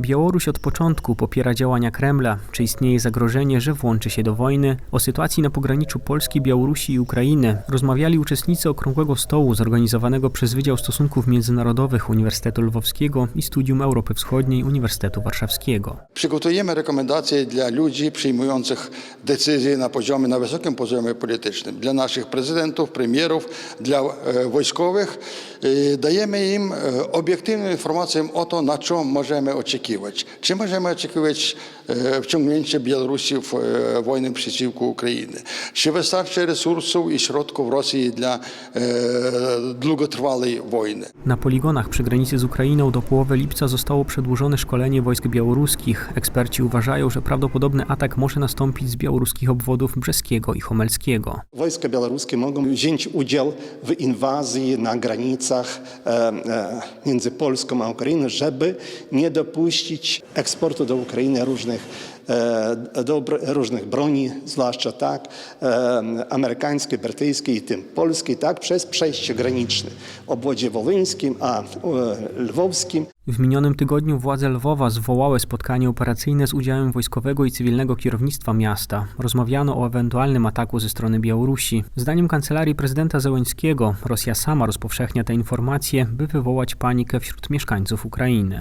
Białoruś od początku popiera działania Kremla. Czy istnieje zagrożenie, że włączy się do wojny? O sytuacji na pograniczu Polski, Białorusi i Ukrainy rozmawiali uczestnicy okrągłego stołu zorganizowanego przez Wydział Stosunków Międzynarodowych Uniwersytetu Lwowskiego i Studium Europy Wschodniej Uniwersytetu Warszawskiego. Przygotujemy rekomendacje dla ludzi przyjmujących decyzje na poziomie, na wysokim poziomie politycznym, dla naszych prezydentów, premierów, dla e, wojskowych. E, Dajemy im e, obiektywną informację o to, na czym możemy oczekiwać. Czy możemy oczekiwać e, wciągnięcia Białorusi w e, wojnę przeciwko Ukrainie? Czy wystarczy resursów i środków Rosji dla e, długotrwałej wojny? Na poligonach przy granicy z Ukrainą do połowy lipca zostało przedłużone szkolenie wojsk białoruskich. Eksperci uważają, że prawdopodobny atak może nastąpić z białoruskich obwodów brzeskiego i homelskiego. Wojska białoruskie mogą wziąć udział w inwazji na granicach między Polską a Ukrainą, żeby nie dopuścić eksportu do Ukrainy różnych, e, różnych broni, zwłaszcza tak, e, i tym tak, przez przejście graniczne obwodzie wołyńskim, a e, lwowskim. W minionym tygodniu władze Lwowa zwołały spotkanie operacyjne z udziałem wojskowego i cywilnego kierownictwa miasta. Rozmawiano o ewentualnym ataku ze strony Białorusi. Zdaniem kancelarii prezydenta Zełenskiego Rosja sama rozpowszechnia te informacje, by wywołać panikę wśród mieszkańców Ukrainy.